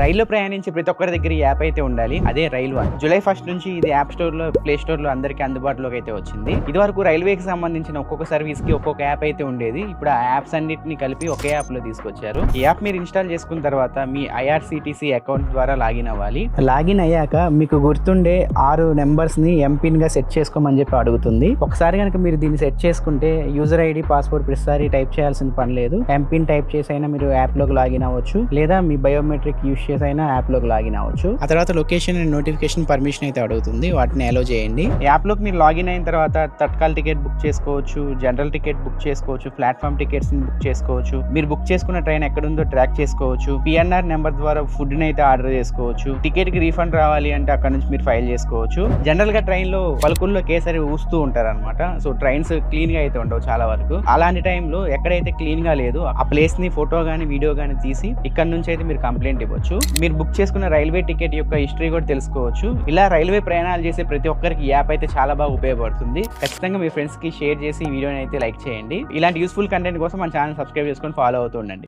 రైల్లో ప్రయాణించే ప్రతి ఒక్కరి దగ్గర ఈ యాప్ అయితే ఉండాలి. అదే రైల్ వన్ జూలై ఫస్ట్ నుంచి ఇది యాప్ స్టోర్లో ప్లే స్టోర్లో అందరికీ అందుబాటులోకి అయితే వచ్చింది. ఇది వరకు రైల్వేకి సంబంధించిన ఒక్కొక్క సర్వీస్కి ఒక్కొక్క యాప్ అయితే ఉండేది. ఇప్పుడు ఆ యాప్స్ అన్నిటిని కలిపి ఒకే యాప్లో తీసుకొచ్చారు. ఈ యాప్ మీరు ఇన్స్టాల్ చేసుకున్న తర్వాత మీ ఐఆర్సిటిసి అకౌంట్ ద్వారా లాగిన్ అవ్వాలి. లాగిన్ అయ్యాక మీకు గుర్తుండే ఆరు నెంబర్స్ని ఎంపిన్గా సెట్ చేసుకోమని చెప్పి అడుగుతుంది. ఒకసారి కనుక మీరు దీన్ని సెట్ చేసుకుంటే యూజర్ ఐడి పాస్వర్డ్ ప్రతిసారి టైప్ చేయాల్సిన పని లేదు. ఎంపిన్ టైప్ చేసి అయినా మీరు యాప్లోకి లాగిన్ అవ్వచ్చు. లేదా మీ బయోమెట్రిక్ యూస్ చేసి అయినా యాప్లోకి లాగిన్ అవ్వచ్చు. ఆ తర్వాత లొకేషన్ అండ్ నోటిఫికేషన్ పర్మిషన్ అయితే అడుగుతుంది. వాటిని అలో చేయండి. యాప్లోకి మీరు లాగిన్ అయిన తర్వాత తత్కాల్ టికెట్ బుక్ చేసుకోవచ్చు జనరల్ టికెట్ బుక్ చేసుకోవచ్చు ప్లాట్ఫామ్ టికెట్స్ బుక్ చేసుకోవచ్చు. మీరు బుక్ చేసుకున్న ట్రైన్ ఎక్కడుందో ట్రాక్ చేసుకోవచ్చు. పిఎన్ఆర్ నెంబర్ ద్వారా ఫుడ్ని అయితే ఆర్డర్ చేసుకోవచ్చు. టికెట్కి రీఫండ్ రావాలి అంటే అక్కడ నుంచి మీరు ఫైల్ చేసుకోవచ్చు. జనరల్గా ట్రైన్లో పలుకుల్లో కేసరి ఊస్తూ ఉంటారు అనమాట సో ట్రైన్స్ క్లీన్గా అయితే ఉండవు చాలా వరకు. అలాంటి టైంలో ఎక్కడైతే క్లీన్గా లేదు ఆ ప్లేస్ని ఫోటో గానీ వీడియో గానీ తీసి ఇక్కడ నుంచి అయితే మీరు కంప్లైంట్ ఇవ్వచ్చు. మీరు బుక్ చేసుకున్న రైల్వే టికెట్ యొక్క హిస్టరీ కూడా తెలుసుకోవచ్చు. ఇలా రైల్వే ప్రయాణాలు చేసే ప్రతి ఒక్కరికి యాప్ అయితే చాలా బాగా ఉపయోగపడుతుంది. ఖచ్చితంగా మీ ఫ్రెండ్స్కి షేర్ చేసి ఈ వీడియోని అయితే లైక్ చేయండి. ఇలాంటి యూస్ఫుల్ కంటెంట్ కోసం మన ఛానల్ సబ్స్క్రైబ్ చేసుకొని ఫాలో అవుతూ ఉండండి.